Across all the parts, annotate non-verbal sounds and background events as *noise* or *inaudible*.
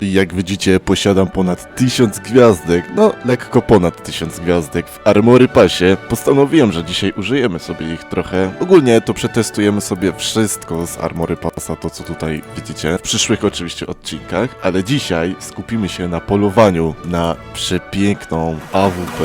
Jak widzicie, posiadam ponad 1000 gwiazdek, no lekko ponad 1000 gwiazdek w Armory Passie. Postanowiłem, że dzisiaj użyjemy sobie ich trochę. Ogólnie to przetestujemy sobie wszystko z Armory Passa, to co tutaj widzicie, w przyszłych oczywiście odcinkach, ale dzisiaj skupimy się na polowaniu na przepiękną AWP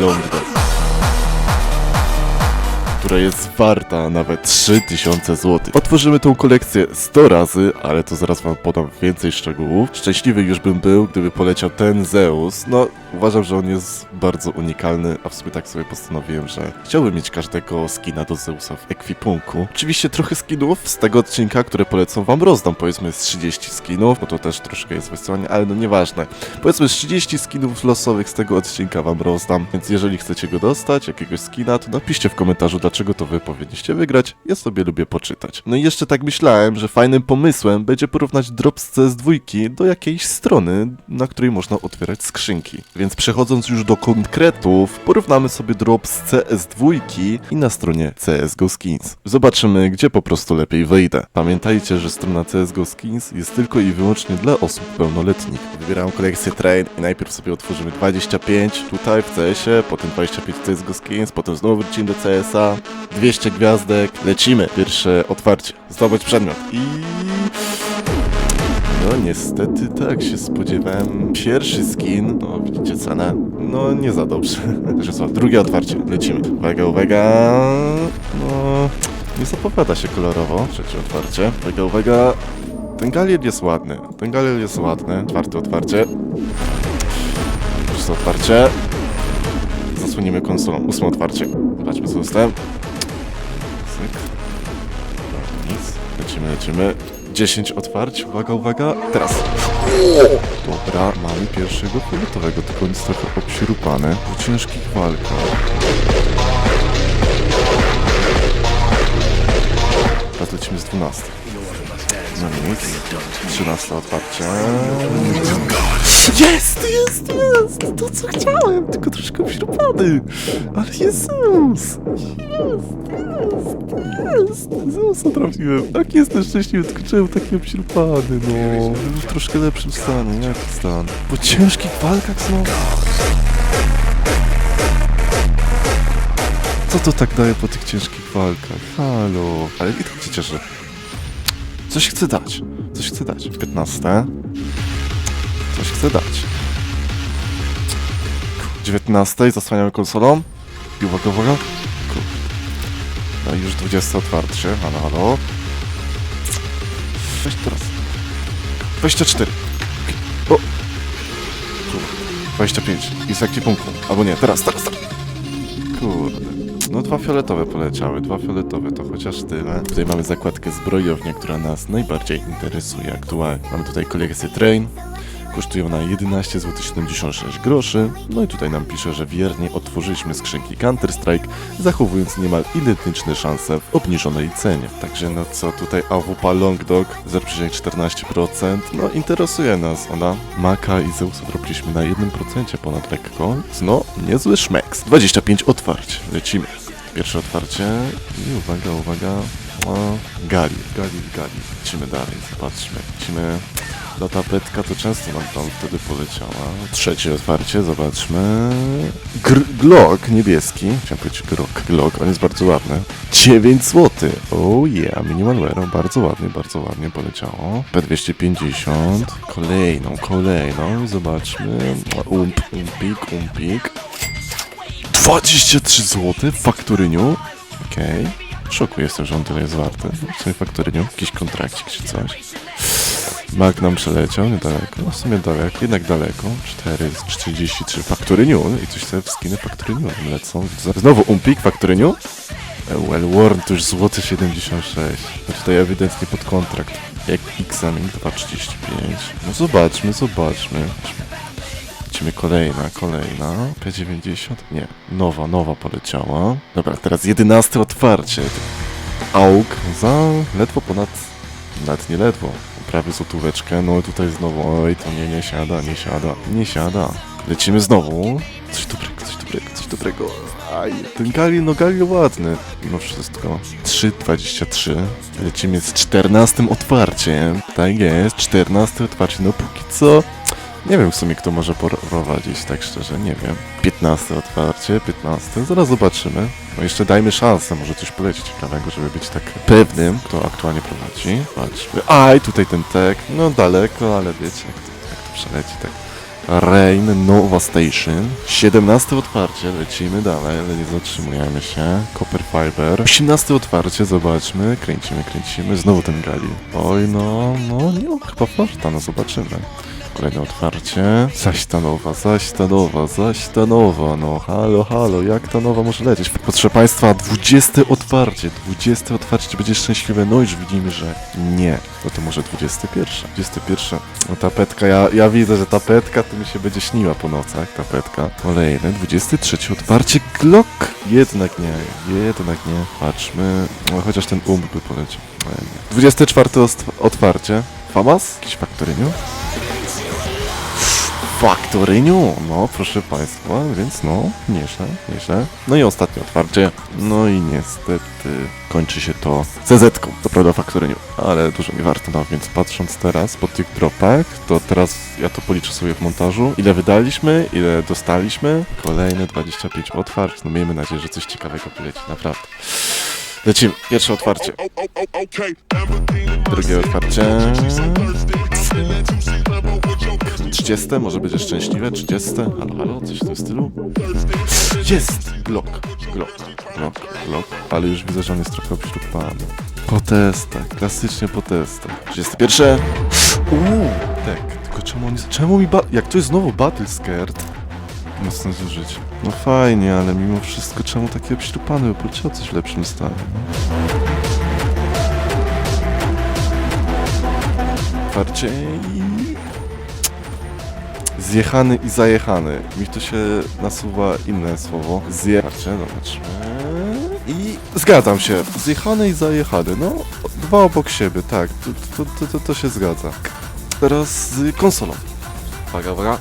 Longdog która jest warta nawet 3000 zł. Otworzymy tą kolekcję 100 razy, ale to zaraz wam podam więcej szczegółów. Szczęśliwy już bym był, gdyby poleciał ten Zeus. No, uważam, że on jest bardzo unikalny, a w sumie tak sobie postanowiłem, że chciałbym mieć każdego skina do Zeusa w ekwipunku. Oczywiście trochę skinów z tego odcinka, które polecą wam rozdam, powiedzmy z 30 skinów, bo to też troszkę jest wysyłanie, ale no nieważne. Powiedzmy z 30 skinów losowych z tego odcinka wam rozdam, więc jeżeli chcecie go dostać, jakiegoś skina, to napiszcie w komentarzu, dlaczego to wy powinniście wygrać. Ja sobie lubię poczytać. No i jeszcze tak myślałem, że fajnym pomysłem będzie porównać drop z CS2 do jakiejś strony, na której można otwierać skrzynki. Więc przechodząc już do konkretów, porównamy sobie drop z CS2 i na stronie CSGO Skins. Zobaczymy, gdzie po prostu lepiej wyjdę. Pamiętajcie, że strona CSGO Skins jest tylko i wyłącznie dla osób pełnoletnich. Wybieram kolekcję Train i najpierw sobie otworzymy 25 tutaj w CS-ie, potem 25 w CSGO Skins, potem znowu wrócimy do CS-a, 200 gwiazdek, lecimy. Pierwsze otwarcie, zdobyć przedmiot i... No niestety tak się spodziewałem. Pierwszy skin, no widzicie cenę, no nie za dobrze. *laughs* Także co, drugie otwarcie, lecimy. Uwaga, uwaga, no nie zapowiada się kolorowo. Trzecie otwarcie, uwaga, uwaga. Ten galier jest ładny, ten galier jest ładny. Czwarte otwarcie. Szóste otwarcie. Zasłonimy konsolą. Ósme otwarcie. Zobaczmy co dostałem. Syk. Dobra, nic. Lecimy, lecimy. 10 otwarć, uwaga, uwaga, teraz. Dobra, mamy pierwszego fioletowego, tylko on jest trochę obśrupany w ciężkich walkach. Teraz lecimy z 12. No nic. 13 otwarcie. Jest, jest, jest! To co chciałem, tylko troszkę obśrupany. Ale Jezus! Jest, jest, jest! Zeusa trafiłem. Tak jestem szczęśliwy, tylko czemu taki obśrupany, no. Był w troszkę lepszym stanie, jaki stan? Po ciężkich walkach znowu. Co to tak daje po tych ciężkich walkach? Halo. Ale i tak się cieszę. Coś chcę dać. Coś chcę dać. 15. Coś chcę dać. 19. Zasłaniamy konsolą. I uwaga, uwaga. No i już 20 otwarcie. Halo, halo. Weź teraz. 24. O. Kurde. 25. I z ekwipunku. Albo nie, teraz, teraz, teraz. Kurde. Dwa fioletowe poleciały, dwa fioletowe to chociaż tyle. Tutaj mamy zakładkę zbrojownia, która nas najbardziej interesuje aktualnie. Mamy tutaj kolekcję Train. Kosztuje ona 11 zł 76 groszy. No i tutaj nam pisze, że wiernie otworzyliśmy skrzynki Counter-Strike, zachowując niemal identyczne szanse w obniżonej cenie. Także no co tutaj AWP Long Dog 0,14%. No interesuje nas ona. Maka i Zeusa zrobiliśmy na 1% ponad lekko. No, niezły szmeks. 25 otwarć. Lecimy. Pierwsze otwarcie i uwaga, uwaga. O, gali, gali, gali. Lecimy dalej, zobaczmy. Lecimy. Ta tapetka to często nam tam wtedy poleciała. Trzecie otwarcie, zobaczmy. Gr Glock niebieski. Chciałem powiedzieć Glock. Glock, on jest bardzo ładny. 9 zł. Oh yeah, minimal bardzo ładnie, bardzo ładnie poleciało. P250. Kolejną, kolejną. Zobaczmy. Ump, umpik, umpik. 23 zł w fakturyniu. Okej. W szoku jestem, że on tyle jest warty. W sumie fakturyniu, jakiś kontrakcik czy coś. Mac nam przeleciał niedaleko, no w sumie daleko, jednak daleko. 4 z 43 fakturyniu i coś w skiny fakturyniu lecą. Znowu Umpik fakturyniu. E, Well Worn to już złoty 76. No tutaj ewidentnie pod kontrakt. Jak Xaming 2,35. No zobaczmy, zobaczmy. Lecimy kolejna, kolejna. P90? Nie, nowa, nowa poleciała. Dobra, teraz 11 otwarcie. AUK za ledwo ponad, nawet nie ledwo, prawie złotóweczkę. No tutaj znowu, oj, to nie, nie siada, nie siada, nie siada. Lecimy znowu. Coś dobrego, coś dobrego. dobrego, coś dobrego. Aj, ten Gali, no Gali ładny. Mimo wszystko. 3,23. Lecimy z 14 otwarciem. Tak jest, 14 otwarcie. No póki co... Nie wiem w sumie, kto może prowadzić, tak szczerze, nie wiem. 15 otwarcie, 15, zaraz zobaczymy. No jeszcze dajmy szansę, może coś poleci ciekawego, żeby być tak pewnym, kto aktualnie prowadzi. Patrzmy. Aj, tutaj ten tek, no daleko, ale wiecie, jak to, jak to przeleci, tak. Rain Nova Station. 17 otwarcie, lecimy dalej, ale nie zatrzymujemy się. Copper Fiber. 18 otwarcie, zobaczmy. Kręcimy, kręcimy. Znowu ten gali. Oj, no, no, nie mam chyba farta, no zobaczymy. Kolejne otwarcie. Zaś ta nowa, zaś ta nowa, zaś ta nowa. No halo, halo, jak ta nowa może lecieć? Proszę Państwa, 20 otwarcie, 20 otwarcie, czy będzie szczęśliwe? No już widzimy, że nie. No to może 21. 21. No tapetka, ja, ja widzę, że tapetka to mi się będzie śniła po nocach, tapetka. Kolejne, 23 otwarcie, Glock. Jednak nie, jednak nie. Patrzmy, no chociaż ten umb by poleciał. Ale nie. 24 ost- otwarcie. Famas? Jakiś faktoryniu? Faktoryniu, no proszę Państwa, więc no, nieźle, nieźle. No i ostatnie otwarcie, no i niestety kończy się to CZ-ką, to prawda Faktoryniu, ale dużo mi warto, no więc patrząc teraz po tych dropach, to teraz ja to policzę sobie w montażu, ile wydaliśmy, ile dostaliśmy, kolejne 25 otwarć, no miejmy nadzieję, że coś ciekawego poleci, naprawdę. Lecimy, pierwsze otwarcie, drugie otwarcie, 30, może będzie szczęśliwe, 30, halo, halo, coś w tym stylu. Jest! Glock, Glock, Glock, Glock, ale już widzę, że on jest trochę obśrubany. Po testach, klasycznie po testach. 31. Uuu, tak, tylko czemu on jest, czemu mi ba... Jak to jest znowu Battle Scared? Mocno zużyć. No fajnie, ale mimo wszystko czemu takie obśrubane, bo o coś w lepszym stanie. no? Zjechany i zajechany. Mi tu się nasuwa inne słowo. Zjechanie, zobaczmy. I zgadzam się. Zjechany i zajechany. No, dwa obok siebie, tak. To, to, to, to, to się zgadza. Teraz z konsolą. Uwaga, uwaga.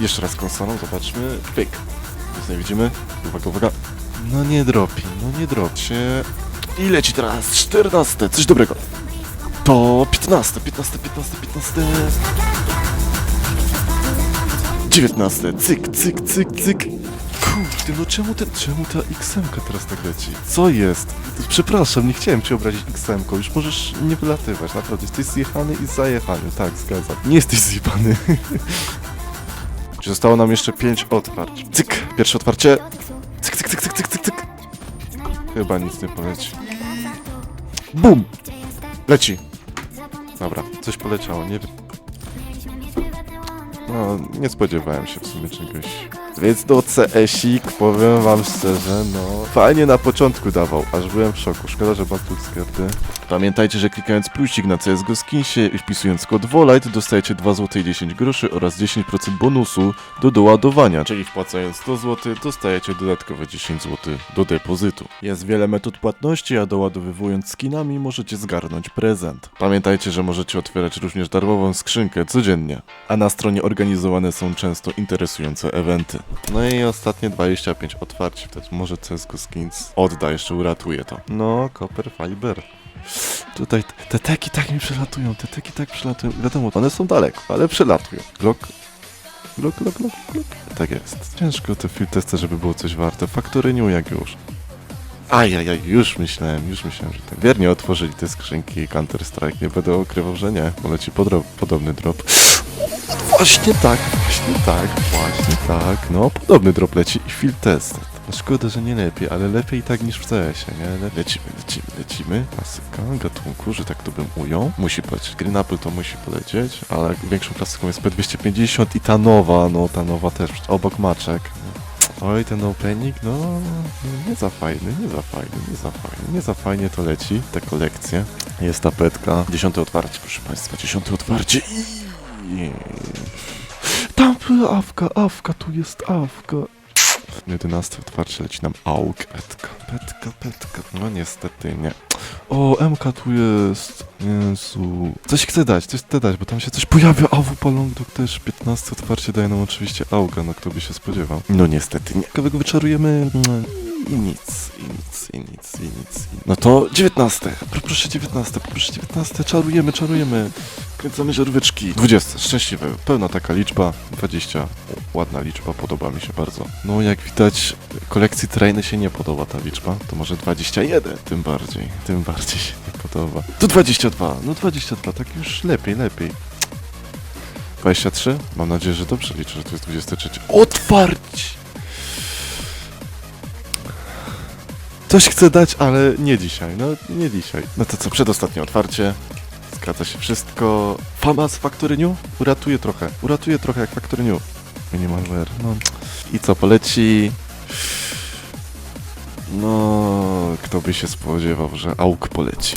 Jeszcze raz konsolą, zobaczmy. Pyk. Nic nie widzimy. Uwaga, uwaga. No nie dropi, no nie dropi się. I leci teraz 14. Coś dobrego. To 15, 15, 15, 15. 19. Cyk, cyk, cyk, cyk. Kurde, no czemu, ten, czemu ta XM teraz tak leci? Co jest? Przepraszam, nie chciałem cię obrazić XM, już możesz nie wylatywać, naprawdę. Jesteś zjechany i zajechany, tak, zgadzam. Nie jesteś zjebany. *laughs* Zostało nam jeszcze 5 otwarć? Cyk, pierwsze otwarcie. Cyk, cyk, cyk, cyk, cyk, cyk, cyk. Chyba nic nie poleci. Bum! Leci. Dobra, coś poleciało, nie wiem. No, nie spodziewałem się w sumie czegoś. Więc do CS-ik, powiem wam szczerze, no... Fajnie na początku dawał, aż byłem w szoku. Szkoda, że Battle Skarty. Pamiętajcie, że klikając plusik na CSGO Skinsie i wpisując kod WOLIGHT dostajecie 2 zł i 10 groszy oraz 10% bonusu do doładowania. Czyli wpłacając 100 zł dostajecie dodatkowe 10 zł do depozytu. Jest wiele metod płatności, a doładowywując skinami możecie zgarnąć prezent. Pamiętajcie, że możecie otwierać również darmową skrzynkę codziennie, a na stronie organizowane są często interesujące eventy. No i ostatnie 25 otwarć, wtedy może CSGO Skins odda, jeszcze uratuje to. No, Copper Fiber. Tutaj te- te teki tak mi przelatują, te teki tak przelatują. Wiadomo, one są daleko, ale przelatują. Glock. Glock, glock, glock, glock. Tak jest. Ciężko te field testy, żeby było coś warte. Faktoryniu jak już. Ajajaj, już myślałem, już myślałem, że tak. Wiernie otworzyli te skrzynki Counter-Strike. Nie będę ukrywał, że nie, bo leci podobny drop. Właśnie tak, właśnie tak, właśnie tak. No, podobny drop leci i field test. Szkoda, że nie lepiej, ale lepiej tak niż w CS-ie, nie? Le lecimy, lecimy, lecimy. Klasyka gatunku, że tak to bym ujął. Musi polecieć. Green Apple to musi polecieć, ale większą klasyką jest P250 i ta nowa, no ta nowa też, obok maczek. Oj, ten opening, no, no nie za fajny, nie za fajny, nie za fajny, nie za fajnie to leci, te kolekcje. Jest tapetka. Dziesiąte otwarcie, proszę Państwa, dziesiąte otwarcie i... Tam awka, awka, tu jest awka. 11 otwarcie leci nam auk. Petka, petka, petka. No niestety nie. O, MK tu jest. Jezu. Coś chcę dać, coś chcę dać, bo tam się coś pojawia. A w Palongdog też 15 otwarcie daje nam oczywiście Auga, no kto by się spodziewał. No niestety, nie. Kawego wyczarujemy. I nic, i nic, i nic, i nic. i- No to 19. Proszę 19, proszę 19. Czarujemy, czarujemy. Kręcamy żaróweczki. 20, szczęśliwe. Pełna taka liczba. 20. Ładna liczba, podoba mi się bardzo. No jak widać, kolekcji trainy się nie podoba ta liczba. To może 21, tym bardziej. Tym bardziej się nie podoba. To 22, no 22, tak już lepiej, lepiej. 23? Mam nadzieję, że dobrze liczę, że to jest 23. Otwarć! Coś chcę dać, ale nie dzisiaj, no nie dzisiaj. No to co, przedostatnie otwarcie. Zgadza się wszystko. Fama z Factory New? Uratuje trochę, uratuje trochę jak Factory New. Minimal wear, no. I co, poleci? No, kto by się spodziewał, że AUK poleci.